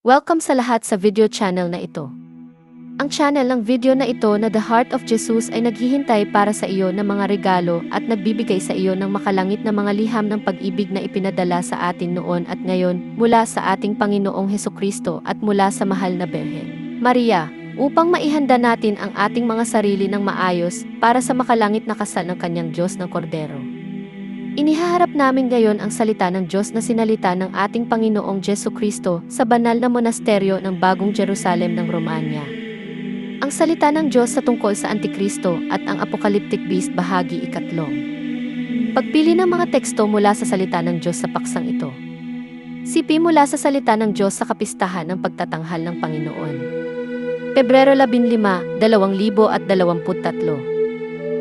Welcome sa lahat sa video channel na ito. Ang channel ng video na ito na The Heart of Jesus ay naghihintay para sa iyo ng mga regalo at nagbibigay sa iyo ng makalangit na mga liham ng pag-ibig na ipinadala sa atin noon at ngayon mula sa ating Panginoong Heso Kristo at mula sa mahal na Berhen. Maria, upang maihanda natin ang ating mga sarili ng maayos para sa makalangit na kasal ng kanyang Diyos ng Kordero. Inihaharap namin ngayon ang salita ng Diyos na sinalita ng ating Panginoong Jesu Kristo sa banal na monasteryo ng Bagong Jerusalem ng Romanya. Ang salita ng Diyos sa tungkol sa Antikristo at ang Apocalyptic Beast bahagi ikatlo. Pagpili ng mga teksto mula sa salita ng Diyos sa paksang ito. Sipi mula sa salita ng Diyos sa kapistahan ng pagtatanghal ng Panginoon. Pebrero 15, 2023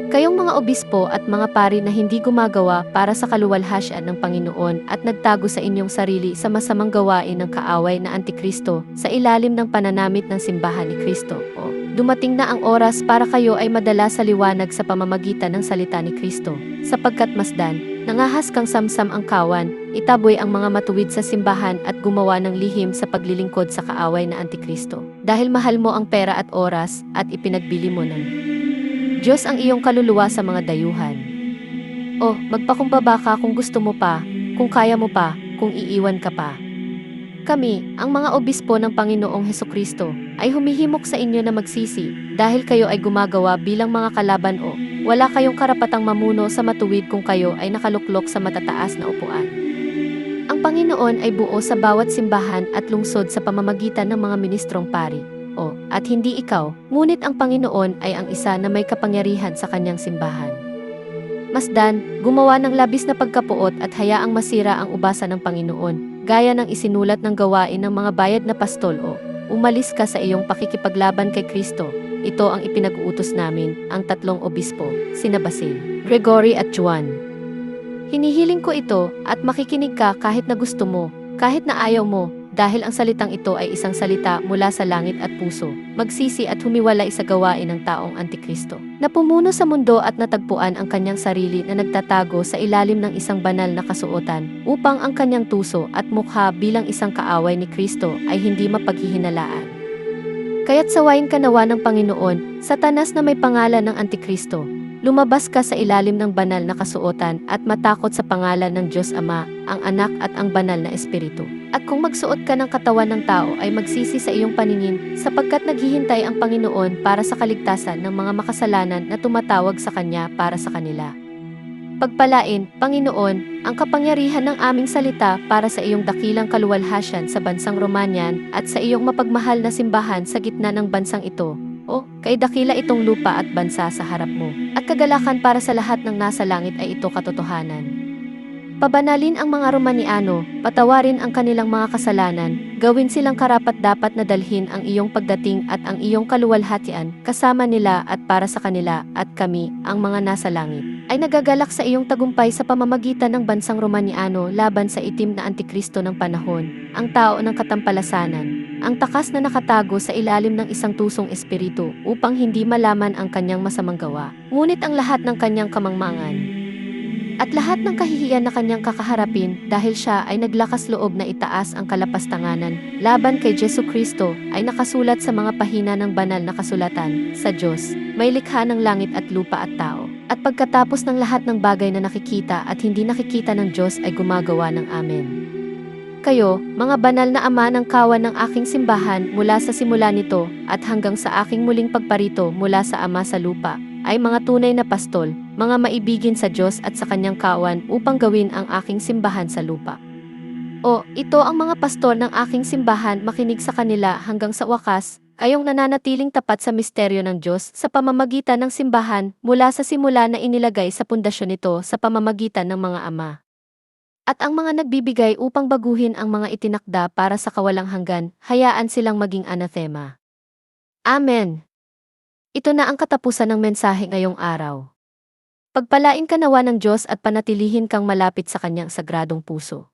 Kayong mga obispo at mga pari na hindi gumagawa para sa kaluwalhasyan ng Panginoon at nagtago sa inyong sarili sa masamang gawain ng kaaway na Antikristo sa ilalim ng pananamit ng simbahan ni Kristo. O, dumating na ang oras para kayo ay madala sa liwanag sa pamamagitan ng salita ni Kristo, sapagkat masdan, nangahas kang samsam ang kawan, itaboy ang mga matuwid sa simbahan at gumawa ng lihim sa paglilingkod sa kaaway na Antikristo. Dahil mahal mo ang pera at oras at ipinagbili mo ng Diyos ang iyong kaluluwa sa mga dayuhan. O, magpakumbaba ka kung gusto mo pa, kung kaya mo pa, kung iiwan ka pa. Kami, ang mga obispo ng Panginoong Heso Kristo, ay humihimok sa inyo na magsisi dahil kayo ay gumagawa bilang mga kalaban o wala kayong karapatang mamuno sa matuwid kung kayo ay nakaluklok sa matataas na upuan. Ang Panginoon ay buo sa bawat simbahan at lungsod sa pamamagitan ng mga ministrong pari o, at hindi ikaw, ngunit ang Panginoon ay ang isa na may kapangyarihan sa kanyang simbahan. Masdan, gumawa ng labis na pagkapuot at hayaang masira ang ubasa ng Panginoon, gaya ng isinulat ng gawain ng mga bayad na pastol o, umalis ka sa iyong pakikipaglaban kay Kristo. Ito ang ipinag-uutos namin, ang tatlong obispo, sina Basil, Gregory at Juan. Hinihiling ko ito at makikinig ka kahit na gusto mo, kahit na ayaw mo, dahil ang salitang ito ay isang salita mula sa langit at puso, magsisi at humiwalay sa gawain ng taong Antikristo, na pumuno sa mundo at natagpuan ang kanyang sarili na nagtatago sa ilalim ng isang banal na kasuotan, upang ang kanyang tuso at mukha bilang isang kaaway ni Kristo ay hindi mapaghihinalaan. Kaya't sawayin ka nawa ng Panginoon, satanas na may pangalan ng Antikristo, Lumabas ka sa ilalim ng banal na kasuotan at matakot sa pangalan ng Diyos Ama, ang Anak at ang Banal na Espiritu. At kung magsuot ka ng katawan ng tao ay magsisi sa iyong paningin sapagkat naghihintay ang Panginoon para sa kaligtasan ng mga makasalanan na tumatawag sa Kanya para sa kanila. Pagpalain, Panginoon, ang kapangyarihan ng aming salita para sa iyong dakilang kaluwalhasyan sa bansang Romanyan at sa iyong mapagmahal na simbahan sa gitna ng bansang ito, o, kay dakila itong lupa at bansa sa harap mo, at kagalakan para sa lahat ng nasa langit ay ito katotohanan. Pabanalin ang mga Romaniano, patawarin ang kanilang mga kasalanan, gawin silang karapat dapat na dalhin ang iyong pagdating at ang iyong kaluwalhatian, kasama nila at para sa kanila, at kami, ang mga nasa langit, ay nagagalak sa iyong tagumpay sa pamamagitan ng bansang Romaniano laban sa itim na antikristo ng panahon, ang tao ng katampalasanan, ang takas na nakatago sa ilalim ng isang tusong espiritu upang hindi malaman ang kanyang masamang gawa, ngunit ang lahat ng kanyang kamangmangan. At lahat ng kahihiyan na kanyang kakaharapin dahil siya ay naglakas loob na itaas ang kalapastanganan laban kay Jesu Kristo ay nakasulat sa mga pahina ng banal na kasulatan sa Diyos, may likha ng langit at lupa at tao. At pagkatapos ng lahat ng bagay na nakikita at hindi nakikita ng Diyos ay gumagawa ng Amen. Kayo, mga banal na ama ng kawan ng aking simbahan mula sa simula nito at hanggang sa aking muling pagparito mula sa ama sa lupa, ay mga tunay na pastol, mga maibigin sa Diyos at sa kanyang kawan upang gawin ang aking simbahan sa lupa. O, ito ang mga pastor ng aking simbahan makinig sa kanila hanggang sa wakas, kayong nananatiling tapat sa misteryo ng Diyos sa pamamagitan ng simbahan mula sa simula na inilagay sa pundasyon nito sa pamamagitan ng mga ama. At ang mga nagbibigay upang baguhin ang mga itinakda para sa kawalang hanggan, hayaan silang maging anathema. Amen. Ito na ang katapusan ng mensahe ngayong araw. Pagpalain ka nawa ng Diyos at panatilihin kang malapit sa kanyang sagradong puso.